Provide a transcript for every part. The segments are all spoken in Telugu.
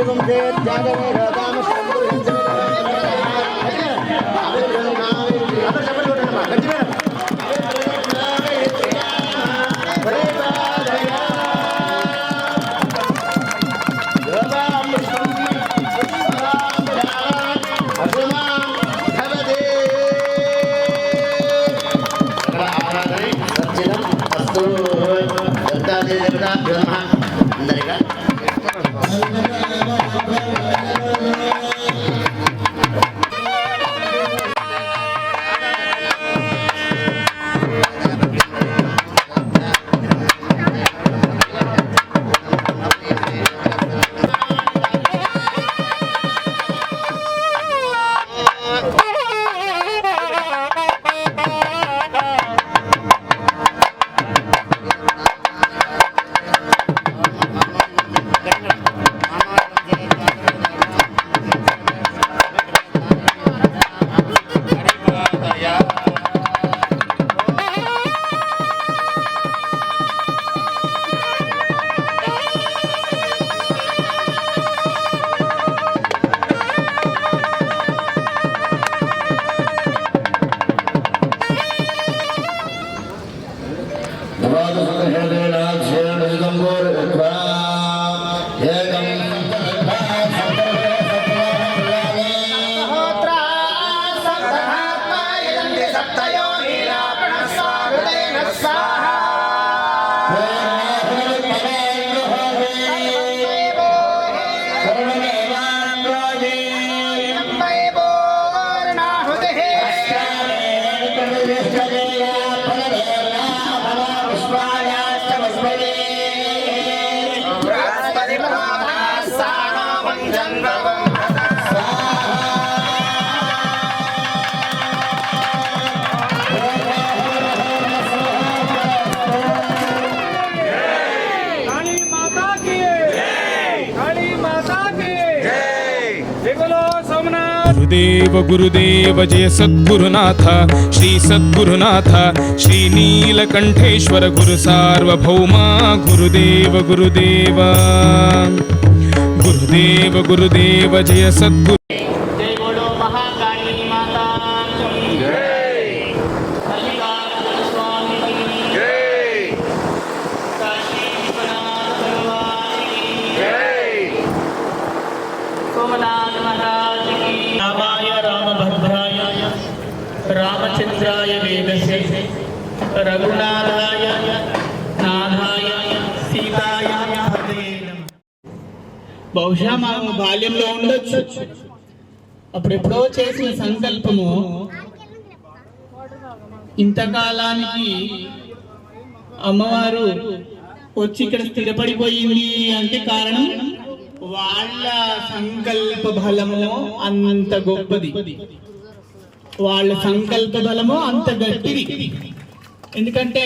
అందరిగా Exacta yo. గురుదేవ గురుదేవ జయ సద్గురునాథ శ్రీ సద్గురునాథ శ్రీ నీలకంఠేశ్వర గురు సార్వభౌమ గురుదేవ గురుదేవ. గురుదేవ గురుదేవ జయ సద్గురు రామచంద్రాయ రఘునాథాయ నాథాయ సీతాయ బహుశా మనం బాల్యంలో ఉండొచ్చు. అప్పుడెప్పుడో చేసిన సంకల్పము ఇంతకాలానికి అమ్మవారు వచ్చి ఇక్కడ స్థిరపడిపోయింది అంటే కారణం వాళ్ళ సంకల్ప బలము అంత గొప్పది. వాళ్ళ సంకల్ప బలము అంత గట్టిది. ఎందుకంటే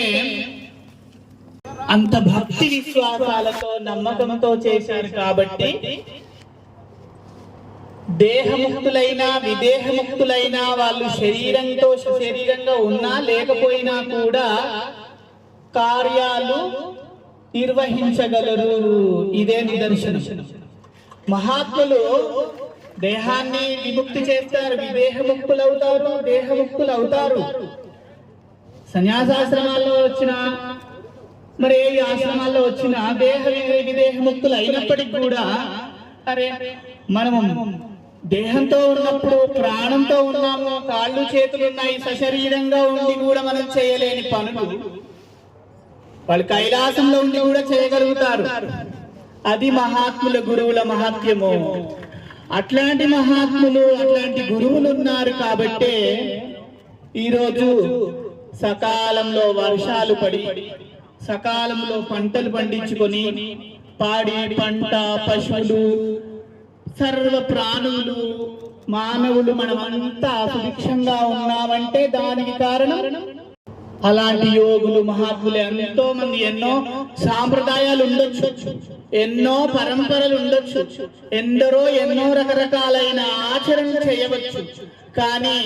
అంత భక్తి విశ్వాసాలతో నమ్మకంతో చేశారు కాబట్టి దేహముక్తులైన విదేహముక్తులైన వాళ్ళు శరీరంతో శరీరంగా ఉన్నా లేకపోయినా కూడా కార్యాలు నిర్వహించగలరు. ఇదే నిదర్శనం. మహాత్ములు దేహాన్ని విముక్తి చేస్తారు విదేహముక్తులు అవుతారు దేహముక్తులు అవుతారు సన్యాసాశ్రమాల్లో వచ్చిన మరి ఏ ఆశ్రమాల్లో వచ్చిన దేహ విదేహముక్తులు అయినప్పటికీ కూడా అరే మనము దేహంతో ఉన్నప్పుడు ప్రాణంతో ఉన్నాము కాళ్ళు చేతులు ఉన్నాయి సశరీరంగా ఉండి కూడా మనం చేయలేని పనులు వాళ్ళు కైలాసంలో ఉండి కూడా చేయగలుగుతారు. అది మహాత్ముల గురువుల మహాత్మ్యము. అట్లాంటి మహాత్ములు అట్లాంటి గురువులు ఉన్నారు కాబట్టే ఈరోజు సకాలంలో వర్షాలు పడి సకాలంలో పంటలు పండించుకొని పాడి పంట పశువులు సర్వ ప్రాణులు మానవులు మనమంతా సుభిక్షంగా ఉన్నామంటే దానికి కారణం? అలాంటి యోగులు మహాత్ములు ఎంతో మంది ఎన్నో సాంప్రదాయాలు ఉండొచ్చు. ఎన్నో పరంపరలు ఉండొచ్చు ఎందరో ఎన్నో రకరకాలైన ఆచరణలు చేయవచ్చు. కానీ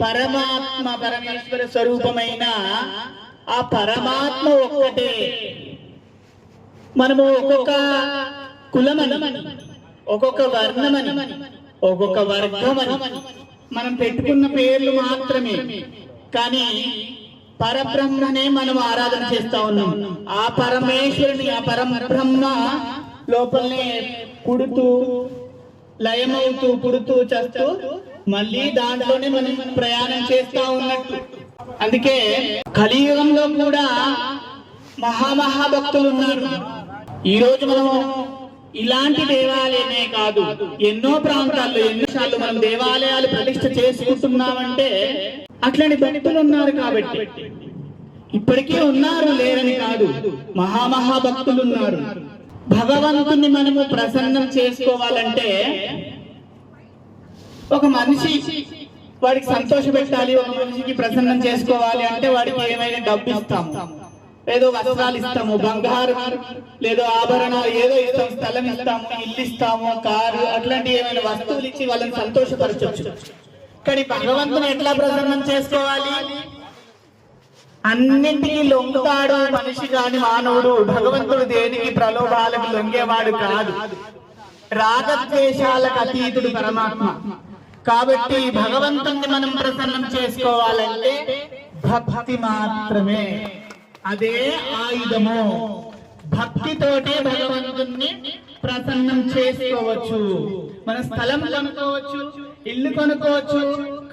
పరమాత్మ పరమేశ్వర స్వరూపమైన ఆ పరమాత్మ ఒక్కటే. మనము ఒక్కొక్క కులమని ఒక్కొక్క వర్ణమని ఒక్కొక్క వర్గమని మనం పెట్టుకున్న పేర్లు మాత్రమే. కానీ పరబ్రహ్మనే మనం ఆరాధన చేస్తా ఉన్నాం. ఆ పరమేశ్వరుని ఆ పరబ్రహ్మ లోపలనే పుడుతూ లయమవుతూ పుడుతూ చేస్తూ మళ్ళీ దాంట్లోనే మనం ప్రయాణం చేస్తా ఉన్నట్టు. అందుకే కలియుగంలో కూడా మహామహా భక్తులు ఉన్నారు ఈ రోజు మనము ఇలాంటి దేవాలయమే కాదు ఎన్నో ప్రాంతాల్లో ఎన్నిసార్లు మనం దేవాలయాలు ప్రతిష్ట చేసుకుంటున్నామంటే అట్లాంటి భక్తులు ఉన్నారు కాబట్టి. ఇప్పటికీ ఉన్నారు లేరని కాదు మహామహా భక్తులు ఉన్నారు. భగవంతుని మనము ప్రసన్నం చేసుకోవాలంటే ఒక మనిషి వాడికి సంతోష పెట్టాలి ఒక మనిషికి ప్రసన్నం చేసుకోవాలి అంటే వాడికి ఏమైనా డబ్బు ఇస్తాము. ఏదో వస్త్రాలు ఇస్తాము బంగారం లేదో ఆభరణాలు ఏదో ఏదో స్థలం ఇస్తాము ఇల్లు ఇస్తాము కారు అట్లాంటి ఏమైనా వస్తువులు ఇచ్చి వాళ్ళని సంతోషపరచవచ్చు కానీ భగవంతుని ఎట్లా ప్రసన్నం చేసుకోవాలి? అన్నింటికి లొంగుతాడు మనిషి కాని మానవుడు. భగవంతుడు దేనికి ప్రలోభాలకు లొంగేవాడు కాదు. రాగద్వేషాలకు అతీతుడు పరమాత్మ. కాబట్టి భగవంతుణ్ణి మనం ప్రసన్నం చేసుకోవాలంటే భక్తి మాత్రమే. అదే ఆయుధము. భక్తితోటే భగవంతుణ్ణి ప్రసన్నం చేసుకోవచ్చు. మన స్థలం కొనుక్కోవచ్చు. ఇల్లు కొనుక్కోవచ్చు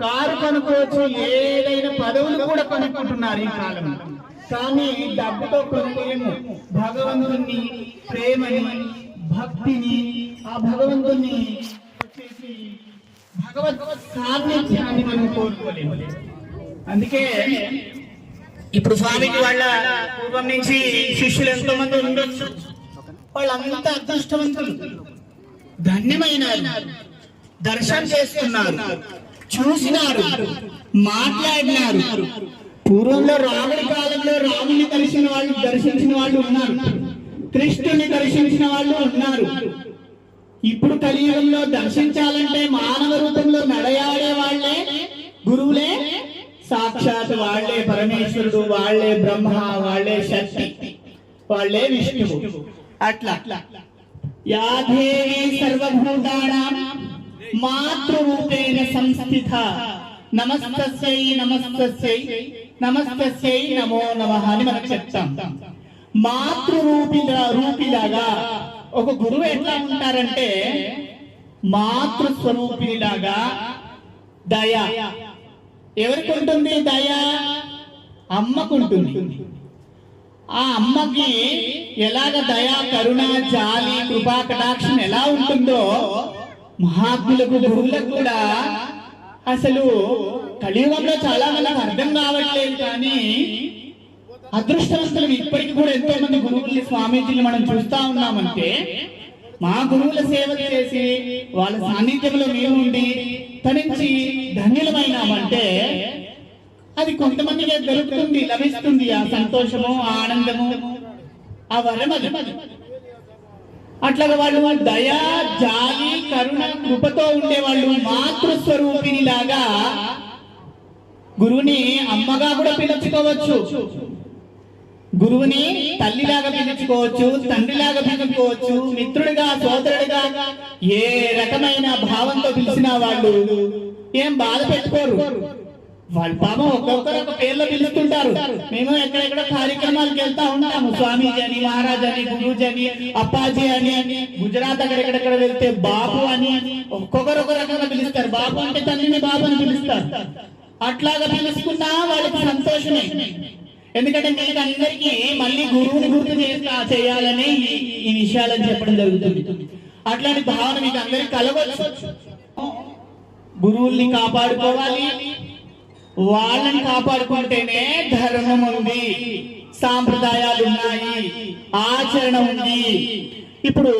కారు కొనుక్కోవచ్చు ఏదైనా పదవులు కూడా కొనుక్కుంటున్నారు ఈ కాలంలో. కానీ డబ్బుతో కొనలేము భగవంతుని ప్రేమని భక్తిని ఆ భగవంతుని వచ్చేసి భగవత్ సాన్నిధ్యాన్ని మనం కోరుకోలేము అందుకే ఇప్పుడు స్వామికి వాళ్ళ పూర్వం నుంచి శిష్యులు ఎంతో మంది ఉండొచ్చు. వాళ్ళంతా అదృష్టవంతులు. ధన్యమైన దర్శనం చేస్తున్నారు చూసినారు. మాట్లాడినారు. పూర్వంలో రాముడి కాలంలో రాముని దర్శన వాళ్ళు దర్శించిన వాళ్ళు ఉన్నారు. కృష్ణుని దర్శించిన వాళ్ళు ఉన్నారు. ఇప్పుడు కలియుగంలో దర్శించాలంటే మానవ రూపంలో నడయాడే వాళ్ళే గురువులే. సాక్షాత్ వాళ్ళే పరమేశ్వరుడు వాళ్ళే బ్రహ్మ వాళ్ళే శక్తి వాళ్ళే విష్ణువు. అట్లా. యాదేవి సర్వభూతానా మాతృరూపేణ సంస్థిత. నమస్తస్యై నమస్తస్యై నమస్తస్యై నమో నమ అని మనం చెప్తాం. మాతృరూపి రూపిలాగా ఒక గురువు ఎట్లా ఉంటారంటే మాతృస్వరూపిలాగా దయ. ఎవరికి ఉంటుంది దయ? అమ్మకుంటుంది. ఆ అమ్మకి ఎలాగ దయ కరుణ జాలి కృపా కటాక్షం ఎలా ఉంటుందో మహాత్ములకు గురువులకు కూడా అసలు కలియుగంలో చాలా మందికి అర్థం కావట్లేదు కానీ అదృష్టవంతులు ఇప్పటికి కూడా ఎంతో మంది గురువుల్ని స్వామీజీని మనం చూస్తా ఉన్నామంటే మా గురువుల సేవ చేసి వాళ్ళ సాన్నిధ్యంలో మేము ఉండి తరించి ధన్యులమైనామంటే అది కొంతమందికి దొరుకుతుంది లభిస్తుంది. ఆ సంతోషము ఆ ఆనందము ఆ వరం అది. అట్లాగా వాళ్ళు దయ జాలి కరుణ కృపతో ఉండేవాళ్ళు మాతృస్వరూపిణి లాగా గురువుని అమ్మగా కూడా పిలుచుకోవచ్చు. గురువుని తల్లిలాగా పిలుచుకోవచ్చు తండ్రిలాగా పిలుచుకోవచ్చు మిత్రుడిగా సోదరుడిగా ఏ రకమైన భావంతో పిలిచిన వాళ్ళు ఏం బాధ పెట్టుకోరు. వాళ్ళు పాపం ఒక్కొక్కరు ఒక పేర్లో పిలుస్తుంటారు. మేము ఎక్కడెక్కడ కార్యక్రమాలకు వెళ్తా ఉంటాము. స్వామీజీ అని మహారాజ్ అని గురూజీ అని అప్పాజీ అని అని గుజరాత్ అక్కడెక్కడెక్కడ వెళ్తే బాబు అని ఒక్కొక్కరు ఒక రకంగా పిలుస్తారు. బాబు అంటే తండ్రిని బాబు అని పిలుస్తారు. అట్లాగా పిలుచుకున్నా వాళ్ళకి సంతోషమే. ఎందుకంటే మీకు అందరికీ మళ్ళీ గురువుని గుర్తు చేస్తా చేయాలని ఈ- విషయాలని చెప్పడం జరుగుతుంది. అట్లాంటి భావన మీకు అందరికి కలవచ్చు గురువుల్ని కాపాడుకోవాలి. వాళ్ళని కాపాడుకుంటేనే ధర్మం ఉంది. సాంప్రదాయాలు ఉన్నాయి. ఆచరణ ఉంది. ఇప్పుడు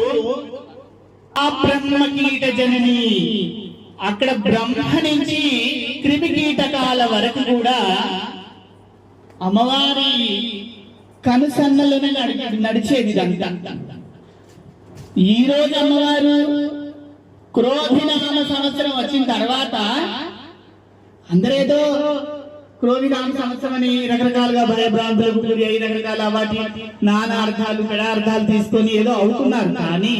ఆ బ్రహ్మ కీట జనని అక్కడ బ్రహ్మ నుంచి క్రిమికీటకాల వరకు కూడా అమ్మవారి కనుసన్నలోనే నడి- నడిచేది ఈ రోజు అమ్మవారు క్రోధినామ సంవత్సరం వచ్చిన తర్వాత అందరేదో క్రోధినామ సంవత్సరం అని రకరకాలుగా భయభ్రాంతులకు గురి అయి రకరకాల వాటి నానా అర్థాలు పెడార్థాలు తీసుకొని ఏదో అవుతున్నారు. కానీ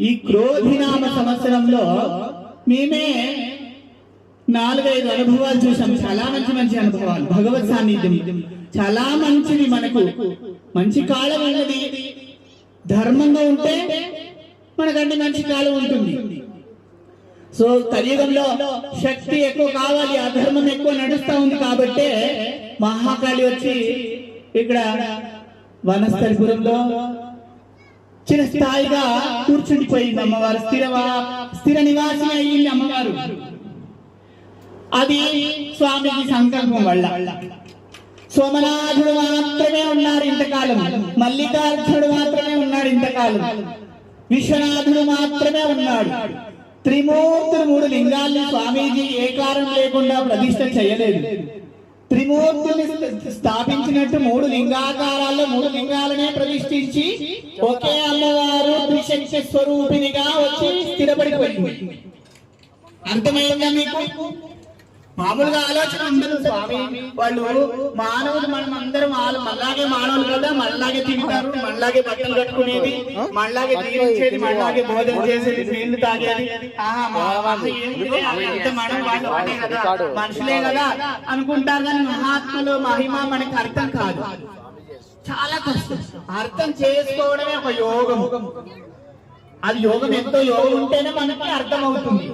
ఈ క్రోధినామ సంవత్సరంలో మేమే నాలుగైదు అనుభవాలు చూసాం చాలా మంచి మంచి అనుభవాలు. భగవత్ సాన్నిధ్యం. చాలా మంచిది మనకు. మంచి కాలం అనేది ధర్మంగా ఉంటే మనకంటే మంచి కాలం ఉంటుంది. సో కలియుగంలో శక్తి ఎక్కువ కావాలి అధర్మం ఎక్కువ నడుస్తా ఉంది కాబట్టే మహాకాళి వచ్చి ఇక్కడ వనస్థలిపురంలో చిరస్థాయిగా కూర్చుండిపోయింది అమ్మవారు. స్థిర స్థిర నివాసి అయ్యింది అమ్మవారు. అది స్వామికి సంకల్పం వల్ల. సోమనాథుడు మాత్రమే ఉన్నారు ఇంతకాలం. మల్లికార్జునుడు మాత్రమే ఉన్నాడు ఇంతకాలం. విశ్వనాథుడు మాత్రమే ఉన్నాడు. త్రిమూర్తులు మూడు లింగాల్ని స్వామీజీ ఏ కారణం లేకుండా ప్రతిష్ట చేయలేదు. త్రిమూర్తుల్ని స్థాపించినట్టు మూడు లింగాకారాల్లో మూడు లింగాలనే ప్రతిష్ఠించి ఒకే అమ్మవారు త్రిశక్తి స్వరూపినిగా వచ్చి స్థిరపడిపోయింది. అర్థమైందా మీకు? మామూలుగా ఆలోచన ఉండదు స్వామి. వాళ్ళు మానవులు మనం అందరం వాళ్ళు మనలాగే మానవులు కదా మనలాగే తింటారు మనలాగే బట్టలు కట్టుకునేది మనలాగే జీవించేది మనలాగే భోజనం చేసేది నీళ్ళు తాగేది. మనం వాళ్ళు ఒకటే కదా మనుషులే కదా అనుకుంటారు కానీ మహాత్ములు మహిమ మనకి అర్థం కాదు. చాలా కష్టం. అర్థం చేసుకోవడమే ఒక యోగం. అది యోగం ఎంతో యోగం ఉంటేనే మనకి అర్థం అవుతుంది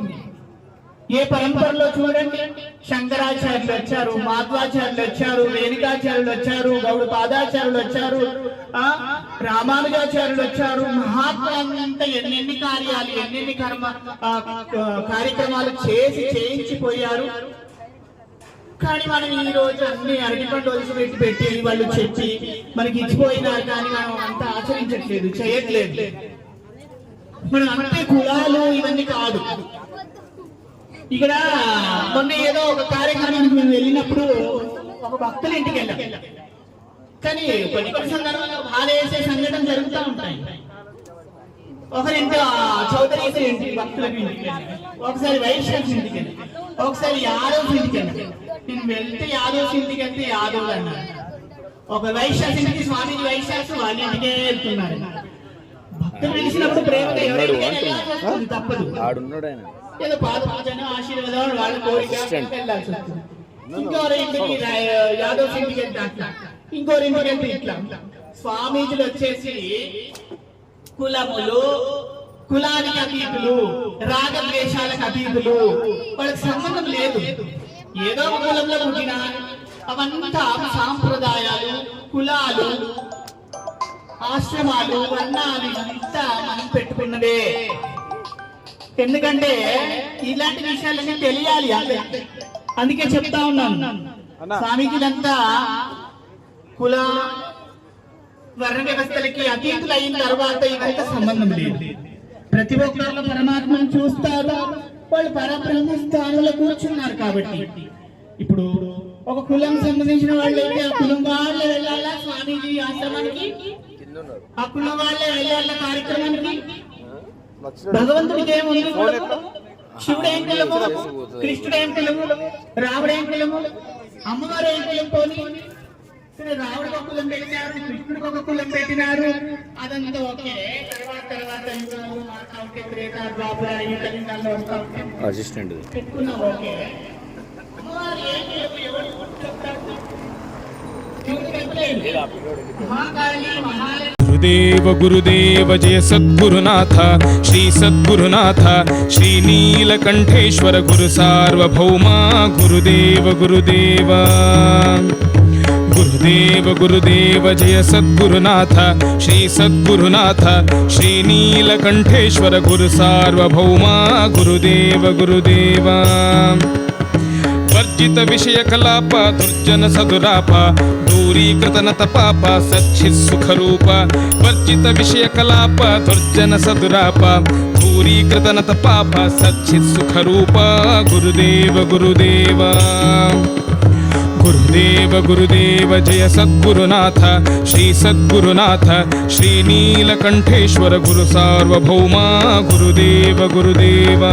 ఏ పరంపరలో చూడండి? శంకరాచార్యులు వచ్చారు మాధ్వాచార్యులు వచ్చారు రేణుకాచార్యులు వచ్చారు గౌడు పాదాచార్యులు వచ్చారు ఆ రామానుజాచార్యులు వచ్చారు మహాత్ములంతా ఎన్నెన్ని కార్యాలు ఎన్నెన్ని కర్మ కార్యక్రమాలు చేసి చేయించిపోయారు. కానీ మనం ఈ రోజు అన్ని అరటిపండు వలసి పెట్టి పెట్టి వాళ్ళు చెప్పి మనకి ఇచ్చిపోయినారు కానీ మనం అంతా ఆచరించట్లేదు చేయట్లేదు. మనం అంతే కులాలు ఇవన్నీ కాదు. ఇక్కడ మొన్న ఏదో ఒక కార్యక్రమానికి మేము వెళ్ళినప్పుడు ఒక భక్తుల ఇంటికి వెళ్ళాం. కానీ కొన్ని కొన్ని సందర్భాల్లో బాధ వేసే సంఘటన జరుగుతూ ఉంటాయి. ఒకరింటి చౌదరి ఇంటికి భక్తులకు ఇంటికి. ఒకసారి వైశ్యాస్ ఇంటికి వెళ్ళాం. ఒకసారి యాదవ్ ఇంటికి. నేను వెళ్తే యాదవ్ ఇంటికి వెళ్తే యాదవ్ అన్నారు ఒక వైశ్యాస్ ఇంటికి స్వామి వైశ్యాస్ వాళ్ళ ఇంటికే వెళ్తున్నారు. భక్తులు పిలిచినప్పుడు ప్రేమగా వస్తుంది, తప్పదు. ఏదో ఆశీర్వాదం వాళ్ళ కోరిక వెళ్ళాల్సి వస్తుంది. ఇంకోరి ఇంటికి రా- యాదవ్ ఇంటికి వెళ్తే అట్లా ఇంకోరి ఇంటికి వెళ్తే ఇట్లా. స్వామీజీలు వచ్చేసి కులములు కులానికి అతీతులు రాగద్వేషాలకు అతీతులు. వాళ్ళకి సంబంధం లేదు. ఏదో ఒక కులంలో పుట్టిన అవంతా సాంప్రదాయాలు కులాలు ఆశ్రమాలు వర్ణాలు అంతా మనం పెట్టుకున్నదే. ఎందుకంటే ఇలాంటి విషయాలన్నీ తెలియాలి. అందుకే చెప్తా ఉన్నాను. స్వామీజీలంతా కుల వర్ణ వ్యవస్థలకి అతీతులు అయిన తర్వాత ఇవంతా సంబంధం లేదు. ప్రతి ఒక్కరిలో పరమాత్మను చూస్తారు వాళ్ళు పరబ్రహ్మ స్థానంలో కూర్చున్నారు కాబట్టి. ఇప్పుడు ఒక కులం సంబంధించిన వాళ్ళు అయితే ఆ కులం వాళ్ళు వెళ్ళాలా స్వామీజీ ఆశ్రమానికి? అప్పుడున్న వాళ్ళే వెళ్ళాల కార్యక్రమానికి? భగవంతుడికి ఏముంది శివుడు ఏం కులము కృష్ణుడు ఏం కులము రాముడు ఏం కులము అమ్మవారు ఏం కులం పోని. సరే రాముడికి ఒక కులం పెట్టినారు కృష్ణుడికి ఒక కులం పెట్టినారు. అదంతా ఓకే. తర్వాత తర్వాత యుగాలు మారుతా ఉంటే త్రేతా ద్వాపర ఈ కలింగాల్లో వస్తా ఉంటే అసిస్టెంట్ పెట్టుకున్నాం ఓకే. అమ్మవారు ఏం కులము ఎవరు చెప్తారు శివుడికి చెప్పలేదు మహాకాళి మహాలక్ష్మి. गुरुदेव गुरुदेव जय सद्गुरुनाथ। श्री सद्गुरुनाथ श्रीनीलकण्ठेश्वर गुरुसार्वभौमा गुरुदेव गुरुदेव। गुरुदेव गुरुदेव जय सद्गुरुनाथ। श्री सद्गुरुनाथ श्रीनीलकण्ठेश्वर गुरुसार्वभौमा गुरुदेव गुरुदेव। अर्जितविषयकलाप दुर्जन सदुरापा दूरीकृतनत पाप सच्छित् सुखरूपा। वर्जितविषयकलाप दुर्जन सदुरापा दूरीकृतनतपाप सच्छित् सुखरूपा। गुरुदेव गुरुदेव। गुरुदेव गुरुदेव जय सद्गुरुनाथ। श्री सद्गुरुनाथ श्रीनीलकण्ठेश्वर गुरुसार्वभौमा गुरुदेव गुरुदेवा।